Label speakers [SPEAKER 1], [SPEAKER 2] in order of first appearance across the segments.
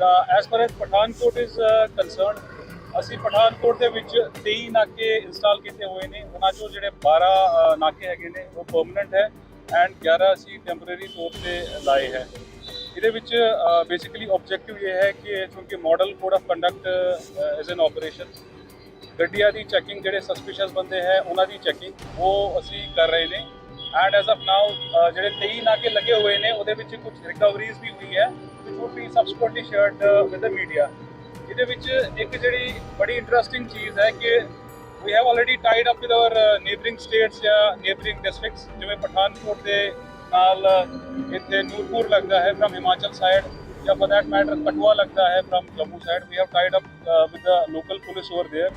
[SPEAKER 1] ਤਾਂ as per S Pathankot is concern ਅਸੀਂ ਪਠਾਨਕੋਟ ਦੇ ਵਿੱਚ 23 ਨਾਕੇ ਇੰਸਟਾਲ ਕੀਤੇ ਹੋਏ ਨੇ। ਉਹਨਾਂ ਚੋਂ ਜਿਹੜੇ 12 ਨਾਕੇ ਹੈਗੇ ਨੇ, ਉਹ ਪਰਮਨੈਂਟ ਹੈ ਐਂਡ 11 ਅਸੀਂ ਟੈਂਪਰੇਰੀ ਤੌਰ ਤੇ ਲਾਏ ਹੈ। ਇਹਦੇ ਵਿੱਚ ਬੇਸਿਕਲੀ ਆਬਜੈਕਟਿਵ ਇਹ ਹੈ ਕਿ ਕਿਉਂਕਿ model code of conduct is an operation ਗੱਡੀਆਂ ਦੀ ਚੈਕਿੰਗ ਜਿਹੜੇ ਸਸਪੀਸ਼ੀਅਸ ਬੰਦੇ ਹੈ, ਉਹਨਾਂ ਦੀ ਚੈਕਿੰਗ ਉਹ ਅਸੀਂ ਕਰ ਰਹੇ ਨੇ। ਐਂਡ ਐਜ਼ ਆਫ ਨਾਓ ਜਿਹੜੇ 23 ਨਾਕੇ ਲੱਗੇ ਹੋਏ ਨੇ, ਉਹਦੇ ਵਿੱਚ ਕੁਝ ਰਿਕਵਰੀਜ਼ ਵੀ ਹੋਈ ਹੈ। मीडिया ये जी बड़ी इंट्रस्टिंग चीज़ है कि we have already tied up with neighbouring states या नेबरिंग डिस्ट्रिक्स जिमें पठानकोट के नूरपुर लगता है फ्रॉम हिमाचल साइड या फॉर दैट मैटर कठुआ लगता है from Jammu side we have tied up police over there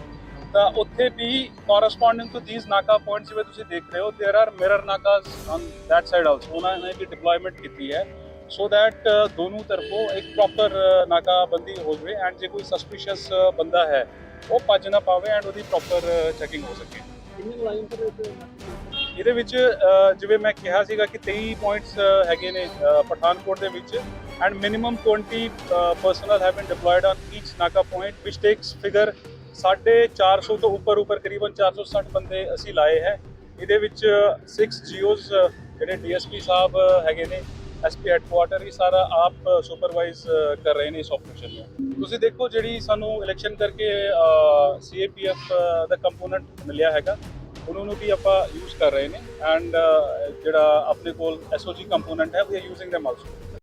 [SPEAKER 1] तो टू दीज नाका पॉइंट्स जिम्मे देख रहे हो देर आर मिरर नाकाज उन्होंने भी डिप्लॉयमेंट की है ਸੋ that uh, ਦੋਨੋਂ ਤਰਫੋਂ ਇੱਕ ਪ੍ਰੋਪਰ ਨਾਕਾਬੰਦੀ ਹੋ ਜਾਵੇ ਐਂਡ ਜੇ ਕੋਈ ਸਸਪੀਸ਼ੀਅਸ ਬੰਦਾ ਹੈ ਉਹ ਭੱਜ ਨਾ ਪਾਵੇ ਐਂਡ ਉਹਦੀ ਪ੍ਰੋਪਰ ਚੈਕਿੰਗ ਹੋ ਸਕੇ ਇਹਦੇ ਵਿੱਚ ਜਿਵੇਂ ਮੈਂ ਕਿਹਾ ਸੀਗਾ ਕਿ 23 ਪੁਆਇੰਟਸ ਹੈਗੇ ਨੇ ਪਠਾਨਕੋਟ ਦੇ ਵਿੱਚ and minimum 20 personnel have been deployed on each naka point which takes figure 450 ਤੋਂ ਉੱਪਰ ਉੱਪਰ ਕਰੀਬਨ 460 ਬੰਦੇ ਅਸੀਂ ਲਾਏ ਹੈ ਇਹਦੇ ਵਿੱਚ 6 ਜੀਓਜ਼ ਜਿਹੜੇ ਡੀਐਸਪੀ ਸਾਹਿਬ ਹੈਗੇ ਨੇ ਐਸਪੀ ਹੈਡਕੁਆਟਰ ਇਹ ਸਾਰਾ ਆਪ ਸੁਪਰਵਾਈਜ਼ ਕਰ ਰਹੇ ਨੇ ਇਸ ਆਪਰੇਸ਼ਨ ਨੂੰ। ਤੁਸੀਂ ਦੇਖੋ ਜਿਹੜੀ ਸਾਨੂੰ ਇਲੈਕਸ਼ਨ ਕਰਕੇ ਸੀਏਪੀਐਫ ਦਾ ਕੰਪੋਨੈਂਟ ਮਿਲਿਆ ਹੈਗਾ, ਉਹਨਾਂ ਨੂੰ ਵੀ ਆਪਾਂ ਯੂਜ਼ ਕਰ ਰਹੇ ਨੇ। ਐਂਡ ਜਿਹੜਾ ਆਪਣੇ ਕੋਲ ਐਸਓਜੀ ਕੰਪੋਨੈਂਟ ਹੈ we are using them also